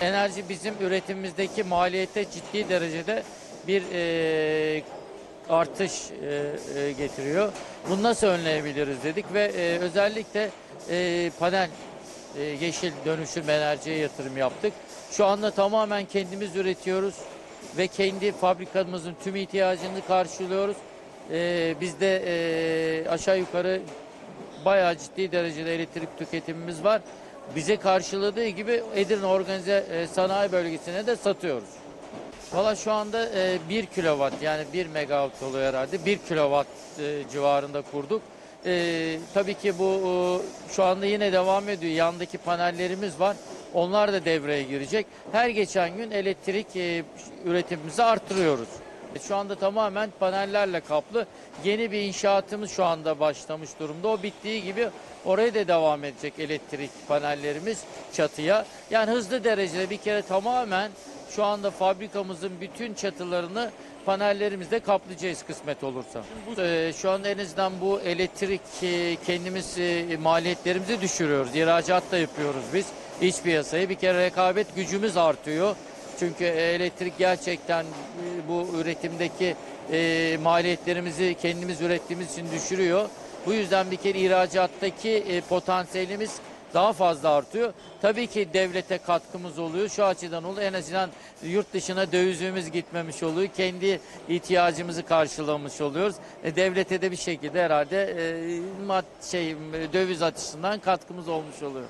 Enerji bizim üretimimizdeki maliyete ciddi derecede bir e, artış e, e, getiriyor. Bunu nasıl önleyebiliriz dedik ve e, özellikle e, panel e, yeşil dönüşüm enerjiye yatırım yaptık. Şu anda tamamen kendimiz üretiyoruz ve kendi fabrikamızın tüm ihtiyacını karşılıyoruz. E, bizde e, aşağı yukarı bayağı ciddi derecede elektrik tüketimimiz var. Bize karşıladığı gibi Edirne Organize e, Sanayi Bölgesi'ne de satıyoruz. Valla şu anda e, 1 kilowatt yani 1 megawatt oluyor herhalde. 1 kilowatt e, civarında kurduk. E, tabii ki bu e, şu anda yine devam ediyor. Yandaki panellerimiz var. Onlar da devreye girecek. Her geçen gün elektrik e, üretimimizi arttırıyoruz. E, Şu anda tamamen panellerle kaplı. Yeni bir inşaatımız şu anda başlamış durumda. O bittiği gibi oraya da devam edecek elektrik panellerimiz çatıya. Yani hızlı derecede bir kere tamamen şu anda fabrikamızın bütün çatılarını panellerimizle kaplayacağız kısmet olursa. Ee, şu anda en azından bu elektrik e, kendimiz e, maliyetlerimizi düşürüyoruz. İhracat da yapıyoruz biz. İç piyasayı bir kere rekabet gücümüz artıyor. Çünkü elektrik gerçekten e, bu üretimdeki e, maliyetlerimizi kendimiz ürettiğimiz için düşürüyor. Bu yüzden bir kere ihracattaki e, potansiyelimiz daha fazla artıyor. Tabii ki devlete katkımız oluyor. Şu açıdan oluyor. En azından yurt dışına dövizimiz gitmemiş oluyor. Kendi ihtiyacımızı karşılamış oluyoruz. E, devlete de bir şekilde herhalde e, mad şey döviz açısından katkımız olmuş oluyor.